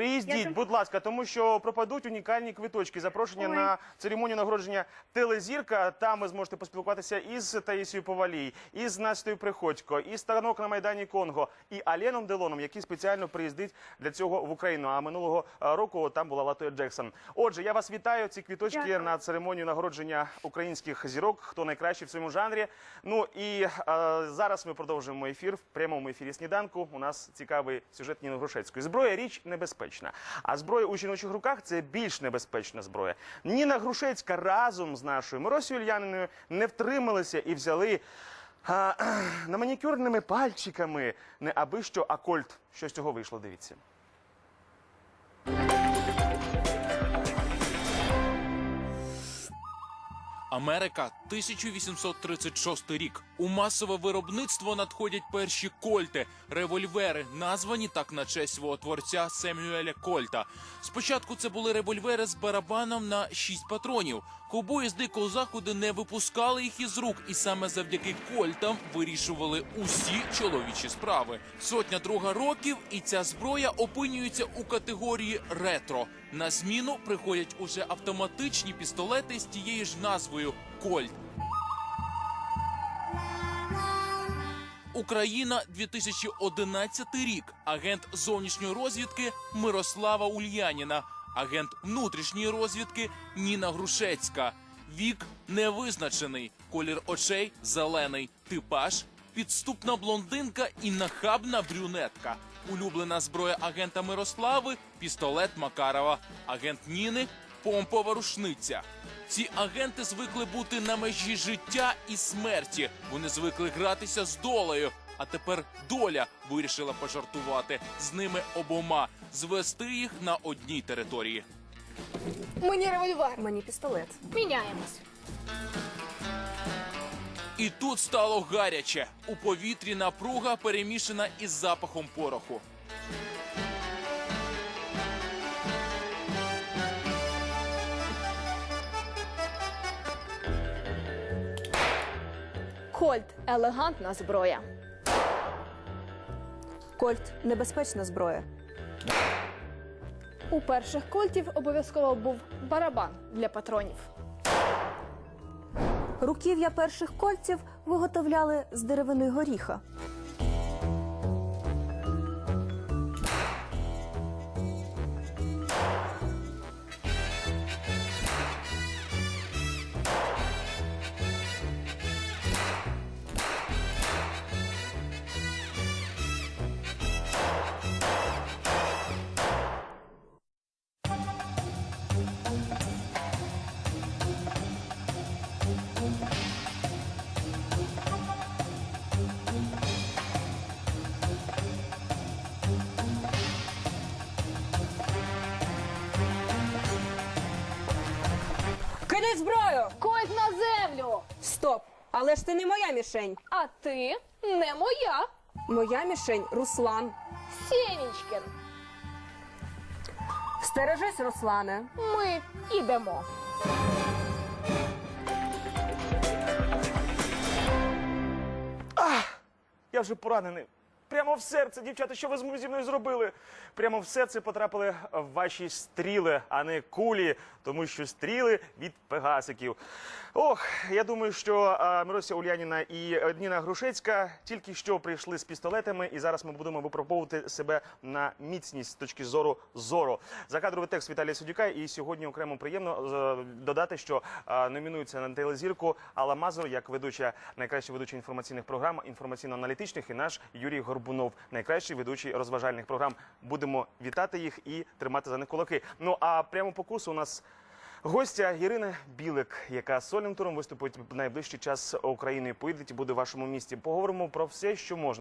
Приїздіть, Я будь ласка, тому що пропадуть унікальні квиточки. Запрошення Ой. на церемонію нагородження телезірка. Там ви зможете поспілкуватися із Таїсією Повалій, із Настею Приходько, із станок на майдані Конго, і Аленом Делоном, який спеціально приїздить для цього в Україну. А минулого е, року там була Латоя Джексон. Отже, я вас вітаю. Ці квіточки Дякую. на церемонію нагородження українських зірок. Хто найкращий в своєму жанрі. Ну і е, зараз ми продовжуємо ефір в прямому ефірі сніданку. У нас цікавий сюжет Ніни Грушецької. Зброя річ небезпечна. А зброя у жіночих руках це більш небезпечна зброя. Ніна Грушецька разом з нашою Миросією Ільяниною не втрималися і взяли. А, на манікюрними пальчиками не аби що, а кольт. Що з цього вийшло? Дивіться. Америка, 1836 рік. У масове виробництво надходять перші кольти, револьвери, названі так на честь свого творця Семюеля Кольта. Спочатку це були револьвери з барабаном на 6 патронів. Ковбої з дикого заходу не випускали їх із рук, і саме завдяки кольтам вирішували усі чоловічі справи. Сотня друга років, і ця зброя опинюється у категорії ретро. На зміну приходять уже автоматичні пістолети з тією ж назвою Кольт. Україна 2011 рік. Агент зовнішньої розвідки Мирослава Ульяніна. Агент внутрішньої розвідки Ніна Грушецька. Вік невизначений. Колір очей зелений. Типаж підступна блондинка і нахабна брюнетка. Улюблена зброя агента Мирослави пістолет Макарова. Агент Ніни помпова рушниця. Ці агенти звикли бути на межі життя і смерті. Вони звикли гратися з долею. А тепер доля вирішила пожартувати з ними обома, звести їх на одній території. Мені револьвер. Мені пістолет. Міняємось. І тут стало гаряче. У повітрі напруга перемішана із запахом пороху. Кольт елегантна зброя. Кольт небезпечна зброя. У перших кольтів обов'язково був барабан для патронів. Руків'я перших кольців виготовляли з деревини горіха. Кидай зброю! Кольт на землю! Стоп! Але ж це не моя мішень. А ти не моя. Моя мішень Руслан. Сєнічкин. Стережись, Руслане. Ми ідемо. Я вже поранений. Прямо в серце, дівчата, що ви зі мною зробили? Прямо в серце потрапили ваші стріли, а не кулі, тому що стріли від пегасиків. Ох, я думаю, що Мирося Ульяніна і Ніна Грушецька тільки що прийшли з пістолетами, і зараз ми будемо випробовувати себе на міцність з точки зору зору. Закадровий текст Віталія Судюка. І сьогодні окремо приємно е, додати, що а, номінується на телезірку Алла Мазур як ведуча найкраща ведуча інформаційних програм, інформаційно-аналітичних, і наш Юрій Горбунов, найкращий ведучий розважальних програм. Будемо вітати їх і тримати за них кулаки. Ну а прямо по курсу у нас. Гостя Ірина Білик, яка сольним туром виступить в найближчий час Україною. Поїдеть буде в вашому місті. Поговоримо про все, що можна.